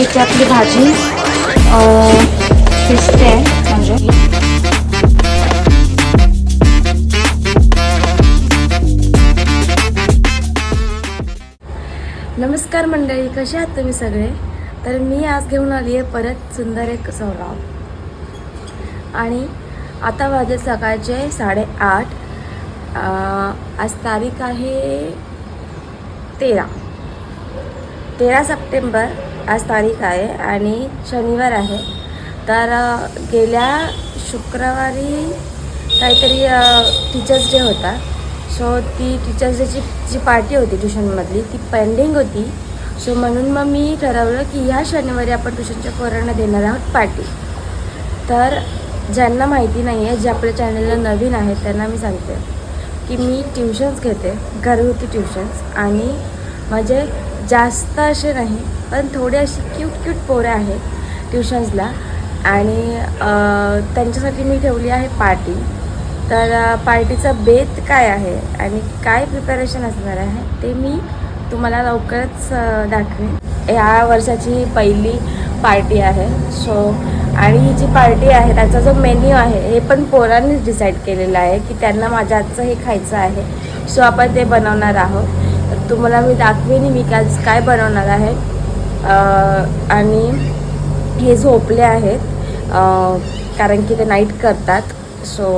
इथे आपली भाजी शिजते म्हणजे. नमस्कार मंडळी कसे आहात तुम्ही सगळे? तर मी आज घेऊन आली आहे परत सुंदर एक सौराव आणि आता वाजे सकाळचे साडेआठ. आज तारीख आहे तेरा. तेरा सप्टेंबर आज तारीख आहे आणि शनिवार आहे. तर गेल्या शुक्रवारी काहीतरी टीचर्स डे होता. सो ती टीचर्स डेची जी पार्टी होती ट्युशनमधली ती पेंडिंग होती. सो म्हणून मग मी ठरवलं की ह्या शनिवारी आपण ट्युशनच्या पोरांना देणार आहोत पार्टी तर ज्यांना माहिती नाही आहे जे आपल्या चॅनलला नवीन आहे त्यांना मी सांगते. की मी ट्युशन्स घेते घरगुती ट्युशन्स. आणि म्हणजे जास्त असे नाही पण थोडे असे क्यूट क्यूट पोरं आहेत ट्युशन्सला. आणि त्यांच्यासाठी मी ठेवली आहे पार्टी. तर पार्टीचा बेत काय आहे आणि काय प्रिपरेशन असणार आहे ते मी तुम्हाला लवकरच दाखवेन. या वर्षाची पहिली पार्टी आहे. सो आणि ही जी पार्टी आहे त्याचा जो मेन्यू आहे हे पण पोरांनीच डिसाईड केलेलं आहे की त्यांना माझ्या आजचं हे खायचं आहे. सो आपण ते बनवणार आहोत. तुम्हाला मी दाखवेन मी काय काय बनवणार आहे. आणि हे झोपले आहेत. कारण की ते नाईट करतात. सो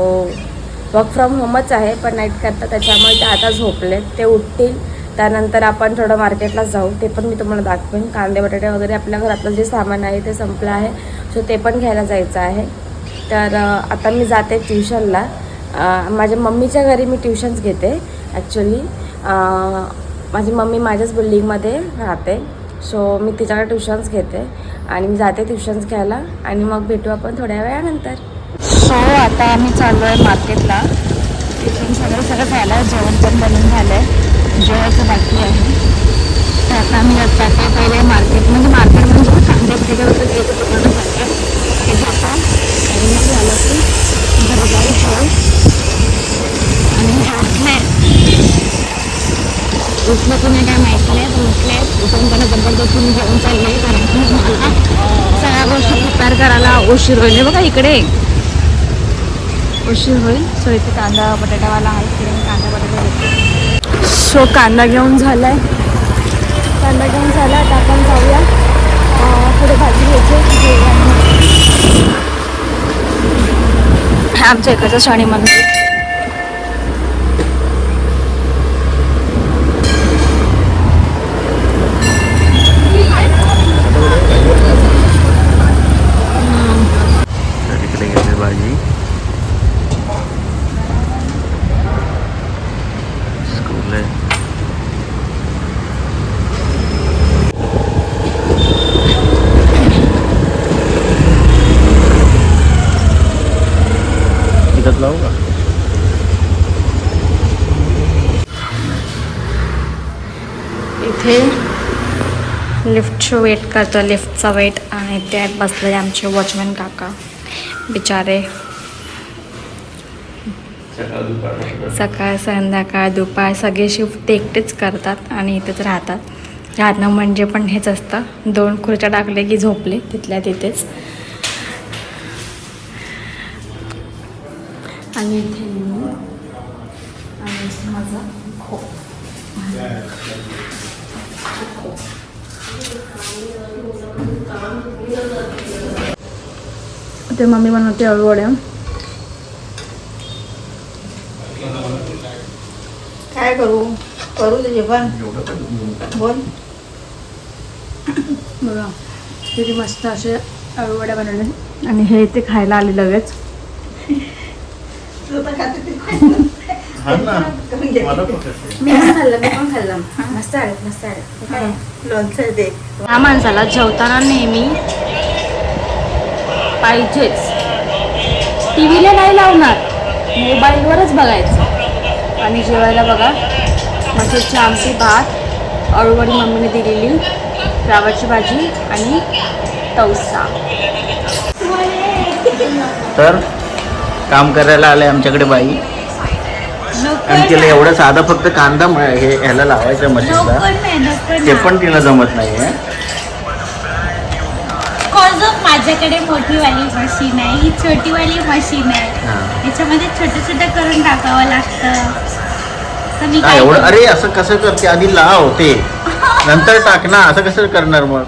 वर्क फ्रॉम होमच आहे पण नाईट करतात. त्याच्यामुळे ते आता झोपले ते उठतील. त्यानंतर आपण थोडं मार्केटला जाऊ ते पण मी तुम्हाला दाखवेन. कांदे बटाटे वगैरे आपल्या घरातलं जे सामान आहे ते संपलं आहे. सो ते पण घ्यायला जायचं आहे. तर आता मी जाते ट्युशनला. माझ्या मम्मीच्या घरी मी ट्युशन्स घेते ॲक्च्युली माझी मम्मी माझ्याच बिल्डिंगमध्ये राहते. सो मी तिच्याकडे ट्युशन्स घेते आणि मी जाते ट्युशन्स घ्यायला आणि मग भेटू आपण थोड्या वेळानंतर. सो आता आम्ही चाललो आहे मार्केटला. ट्युशन्स वगैरे सगळं झालं आहे जेवण पण बनवून झालं आहे जेवायचं बाकी आहे. तर आता आम्ही जाते पहिले मार्केट म्हणजे मार्केट म्हणजे कांदे वगैरे होतं ते दुकानं जाते ते जातो आणि मग झालं की घरी जाऊ जेवण आणि उठले उठलं की नाही काय माहिती नाही तर उठले. उठून त्यांना जबरदस्तीने जेवण चालले कारण की मला सगळ्या गोष्टी प्रिपेअर करायला उशीर होईल. बघा इकडे. उशीर होईल. सो इथे कांदा बटाटावाला आहे तिकडे कांदा बटाटा घेते सो कांदा घेऊन झाला आहे कांदा घेऊन झाला आता आपण जाऊया. पुढे भाजी घ्यायची जेवण. आमच्या इकडचं शनी मंदिर तर इकडे घेतली भाजी स्कूल आहे इथंच लावू का इथे लिफ्टचं वेट करतो. लिफ्टचा वेट आणि त्यात बसलेले आमचे वॉचमॅन काका. बिचारे. सकाळ संध्याकाळ दुपार सगळे शिफ्ट ते एकटेच करतात आणि इथेच राहतात. राहणं म्हणजे पण हेच असतं. दोन खुर्च्या टाकले की झोपले तिथल्या तिथेच. आणि ते मम्मी बनवते अळूवड्या काय करू? करू तुझे पण बोल. बघा किती मस्त असे अळूवड्या बनवले. आणि हे इथे खायला आले लगेच. हा करून मी पण खाल्लं मी पण खाल्लं मस्त आहेत मस्त आहेत काय? लोणचं दे ह्या माणसाला जेवताना नेहमी पाहिजेच टी व्हीला नाही लावणार मोबाईलवरच बघायचं आणि जेवायला बघा मजेची आमची भात अळूवडी मम्मीने दिलेली फ्लावरची भाजी आणि तवसा तर काम करायला आले आमच्याकडे बाई आणि तिला. एवढं साधा फक्त कांदा हे ह्याला लावायचं मशीनला. ते. पण तिला जमत नाहीये माझ्याकडे मोठी वाली मशीन आहे. ही छोटी वाली मशीन आहे. याच्यामध्ये छोटं छोटं करून टाकावं लागतं. एवढं? अरे असं कसं करते आधी लाव ते. नंतर टाक ना. असं कसं करणार मग?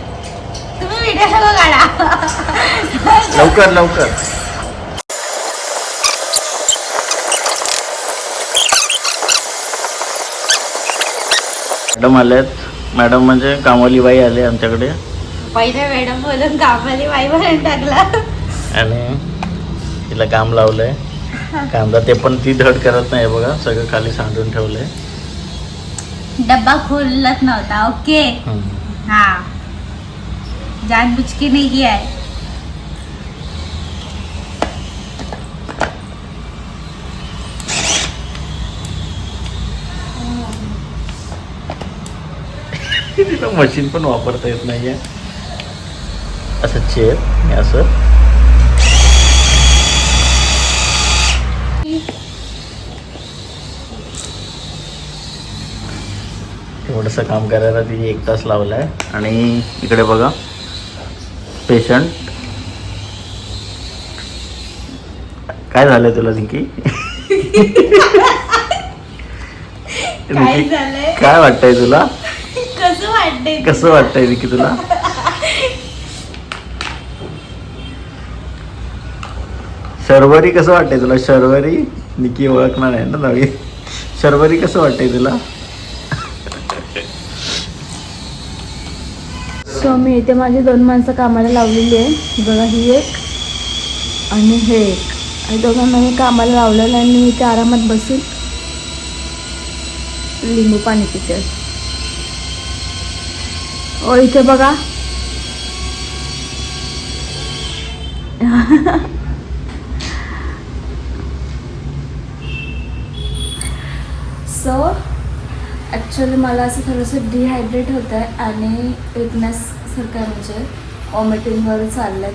तुम्ही व्हिडिओ काढा लवकर लवकर. मॅडम आल्यात मॅडम म्हणजे कामवाली बाई आले आमच्याकडे. पहिल्या मॅडम बोलून कामाली बाई म्हणून टाकला. आणि तिला काम लावलंय. कांदा ते पण ती धड करत नाही बघा सगळं खाली सांडून ठेवलंय. डब्बा खोलत नव्हता ओके. हा. जानबूझ के नहीं किया तिला मशीन पण वापरता येत नाहीये. असं चेअर हे असं. एवढंसं काम करायला तिने एक तास लावलाय. आणि इकडे बघा. पेशंट काय झालंय तुला निकी काय वाटतंय तुला? कसं वाटतंय कसं वाटतंय तुला? शर्वरी कसं वाटतंय तुला? शर्वरी? निकी ओळखणार आहे ना नवीन? शर्वरी कसं वाटतंय तुला? सो मी इथे माझी दोन माणसं कामाला लावलेली आहे. बघा ही एक आणि हे एक. आणि दोघांना मी कामाला लावलेलं आहे आणि मी इथे आरामात बसून लिंबू पाणी पिते इथे बघा. सो ॲक्च्युली मला असं थोडंसं डिहायड्रेट होतं आहे आणि विकनेस सारखं आहे म्हणजे वॉमिटिंगवर चाललं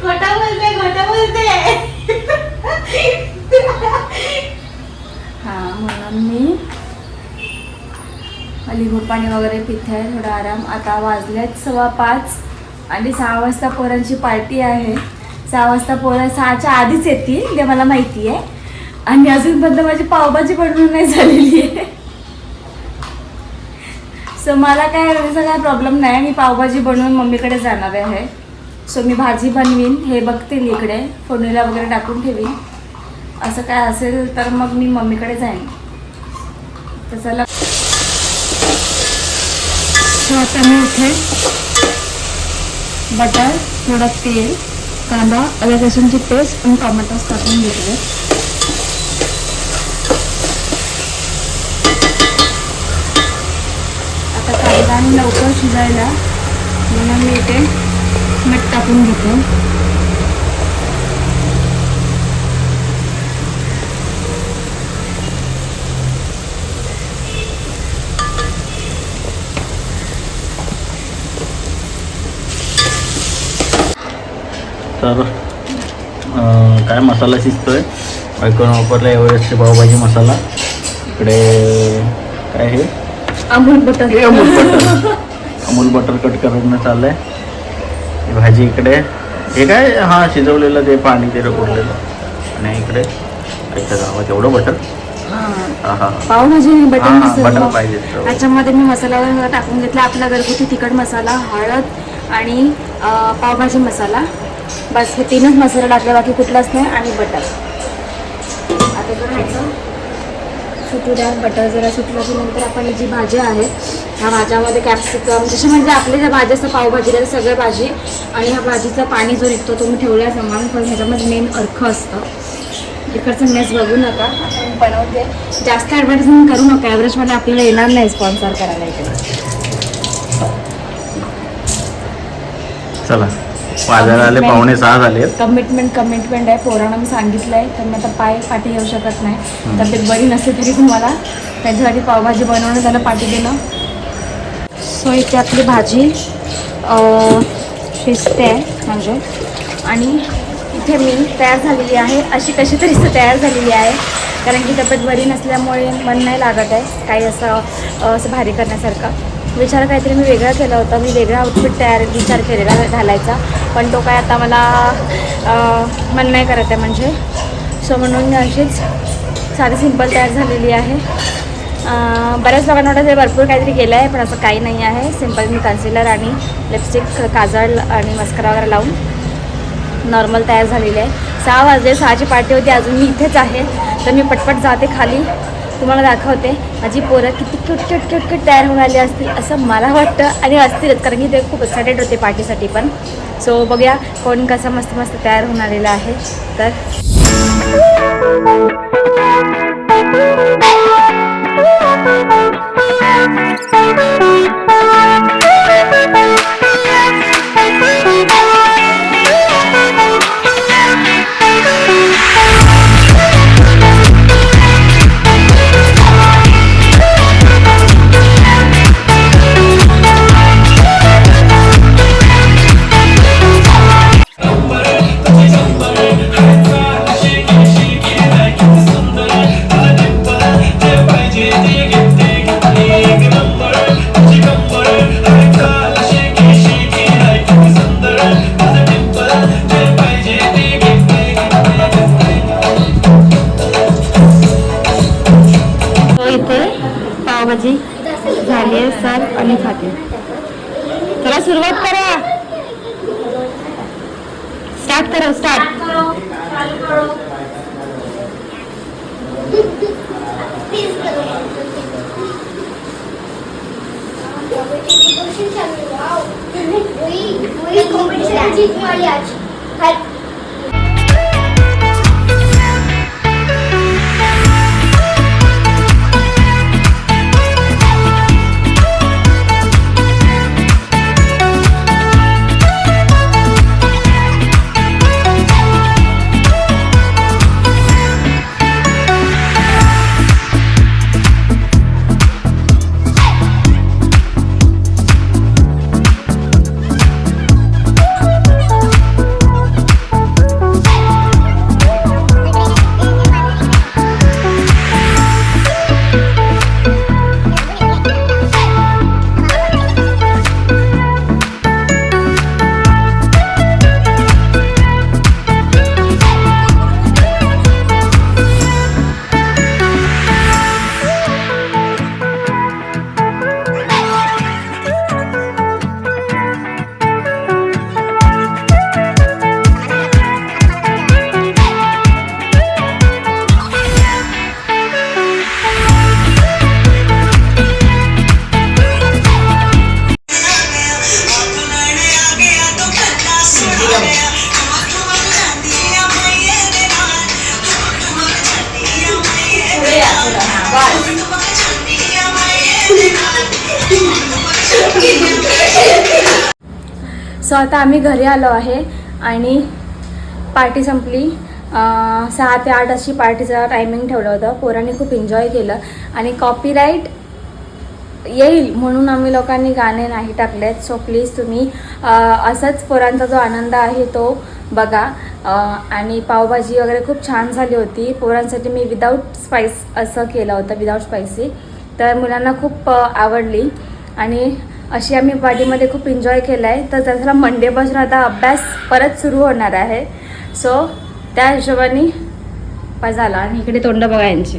खोटा बोलते खोटा बोलते. म्हणून मी लिंबू पाणी वगैरे पिथे आहे थोडा आराम. आता वाजल्यात सव्वा पाच आणि सहा वाजता पोरांची पार्टी आहे. सहा वाजता पोरं सहाच्या आधीच येतील ते मला माहिती आहे. आणि अजूनपर्यंत माझी पावभाजी बनवून नाही झालेली आहे. सो मला काय त्याचा काय प्रॉब्लेम नाही. मी पावभाजी बनवून मम्मीकडे जाणार आहे. सो मी भाजी बनवीन. हे बघतील इकडे. फोडणीला वगैरे टाकून ठेवीन. असं काय असेल तर मग मी मम्मीकडे जाईन. तर चला. आता मी इथे बटर थोडं तेल कांदा आलं लसूणची पेस्ट आणि टोमॅटोज टाकून घेतले. आता कांदा आणि लवकर शिजायला म्हणून मी इथे मीठ टाकून घेते. तर काय मसाला शिजतोय? बायकोनं वापरला एव्हरेस्टचे पावभाजी मसाला. इकडे काय हे? अमूल बटर. हे Amul butter. Amul butter cut करून चाललंय. ही भाजी इकडे. हे काय? हा शिजवलेलं ते पाणी ते उरलेलं. आणि इकडे गावात एवढं बटर? पावभाजी बटर पाहिजे. त्याच्यामध्ये मी मसाला टाकून घेतला. आपला घरगुती तिखट मसाला हळद आणि पावभाजी मसाला. बस हे तीनच मसाला टाकले बाकी कुठलाच नाही. आणि बटर. आता जर ह्याचं सुटू द्या बटर जरा सुटलं की नंतर आपण जी भाज्या आहेत ह्या भाज्यामध्ये कॅप्सिकम जसे म्हणजे आपल्या ज्या भाज्या असतात पावभाजीला त्या सगळ्या भाजी आणि ह्या भाजीचं पाणी जो निघतो तो मी ठेवला समान पण ह्याच्यामध्ये मेन अर्ख असतं. इकडचं मेस बघू नका. आपण बनवते. जास्त ॲडव्हर्टाइजमेंट करू नका. ॲव्हरेजमध्ये आपल्याला येणार नाही स्पॉन्सर करायला इकडे. चला. बाजारात आले पावणे सहा झालेत. कमिटमेंट कमिटमेंट आहे. पोरांना मी सांगितलं आहे तर मी आता पाय पाठी येऊ शकत नाही. तब्येत बरी नसते तरी तुम्हाला त्याच्यासाठी पावभाजी बनवणं त्याला पाठी देणं. सो इथे आपली भाजी शिजते आहे म्हणजे. आणि इथे मी तयार झालेली आहे. अशी कशी तरी तयार झालेली आहे. कारण की तब्येत बरी नसल्यामुळे मन नाही लागत आहे. काही असं असं भारी करण्यासारखं. विचार काहीतरी मी वेगळा केला होता. मी वेगळा आउटफिट तयार विचार केलेला घालायचा. पण तो काय आता मला मन नाही करत आहे म्हणजे. सो म्हणून मी अशीच साधी सिंपल तयार झालेली आहे. बऱ्याच लोकांना वाटतं ते भरपूर काहीतरी केलं आहे पण असं काही नाही आहे. सिंपल मी कन्सिलर आणि लिपस्टिक काजळ आणि मस्करा वगैरे लावून नॉर्मल तयार झालेली आहे. सहा वाजले सहाची पार्टी होती अजून मी इथेच आहे. तर मी पटपट जाते खाली. तुम्हाला दाखवते. माझी पोरं किती क्यूट क्यूट क्यूट क्यूट तयार होऊन आली असतील असं मला वाटतं आणि असतीलच कारण की ते खूप एक्सायटेड होते पार्टीसाठी पण. सो बघूया कोण कसं मस्त मस्त तयार होऊन आलेलं आहे. तर चला सुरुवात करा स्टार्ट करा स्टार्ट कॉम्पिटिशन जीतने वाली आज सो आता आम्ही घरी आलो आहे आणि पार्टी संपली. सहा ते आठ अशी पार्टीचा टायमिंग ठेवलं होतं. पोरांनी खूप एन्जॉय केलं. आणि कॉपीराईट येईल म्हणून आम्ही लोकांनी गाणे नाही टाकलेत. सो प्लीज तुम्ही असाच पोरांचा जो आनंद आहे तो बघा. आणि पावभाजी वगैरे खूप छान झाली होती. पोरांसाठी मी विदाऊट स्पाइस असं केलं होतं विदाऊट स्पायसी तर मुलांना खूप आवडली. आणि अशी आम्ही पार्टीमध्ये खूप एन्जॉय केला आहे तर त्याचा मंडेपासून आता अभ्यास परत सुरू होणार आहे. सो त्या हिशोबाने पाय झाला. आणि इकडे तोंड बघा यांची.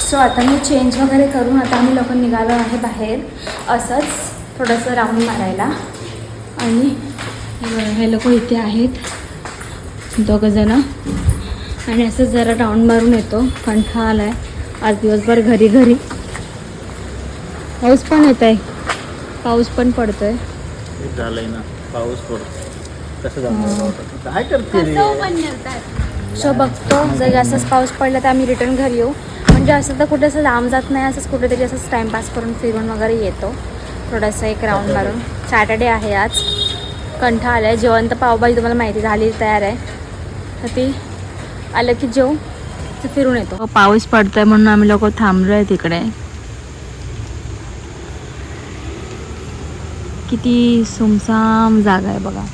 सो आता मी चेंज वगैरे करून आता आम्ही लोक निघालो आहे बाहेर. असंच थोडंसं राऊंड मारायला. आणि हे लोक इथे आहेत. दोघंजणं आणि असंच जरा राऊंड मारून येतो. कंठा आला आहे आज दिवसभर घरी घरी. पाऊस पण येत आहे पाऊस पण पडतोय. झालंय ना पाऊस पडतो कसं जाणार काय करते रे? सो बघतो. जर जास्तच पाऊस पडला तर आम्ही रिटर्न घरी येऊ. म्हणजे असं तर कुठे असं लांब जात नाही. असंच कुठेतरी असंच टाईमपास करून फिरून वगैरे येतो. थोडंसं एक राऊंड मारून. सॅटर्डे आहे आज. कंठा आला आहे जेवण तर पावभाजी तुम्हाला माहिती झाली तयार आहे. तर ती आलं की जेव तर फिरून येतो. पाऊस पडतोय म्हणून आम्ही लोक थांबलो आहे तिकडे. किती सुमसाम जागा आहे बघा.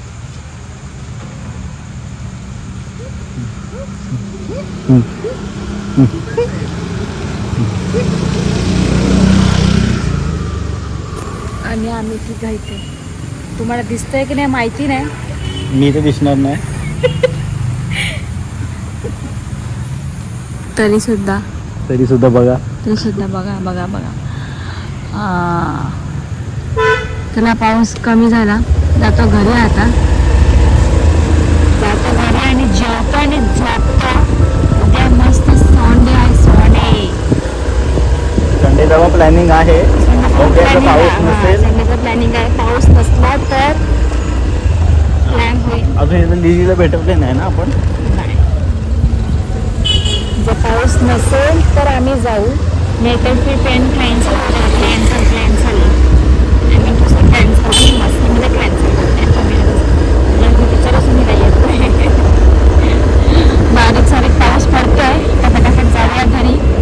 आणि आम्ही ती घायते तुम्हाला दिसतंय की नाही माहिती नाही? मी तर दिसणार नाही. तरी सुद्धा. तरी सुद्धा बघा. तरी सुद्धा बघा बघा बघा. चला पाऊस कमी झाला. जातो घरी आता. जातो घरी आणि जेवतो आणि झोपतो. उद्या मस्त सोंडे आहे सोंडे. संडे जेव्हा प्लॅनिंग आहे. आता पाऊस नसेल. संडेचं प्लॅनिंग आहे. पाऊस नसला तर प्लॅन होईल. अजून लिलीला भेटवले नाही ना आपण? नाही. जर पाऊस नसेल तर आम्ही जाऊ. नाहीतर ते प्लॅन कॅन्सल कॅन्सल बारीक सारीक पाऊस पडतोय कसा कसा जाऊया घरी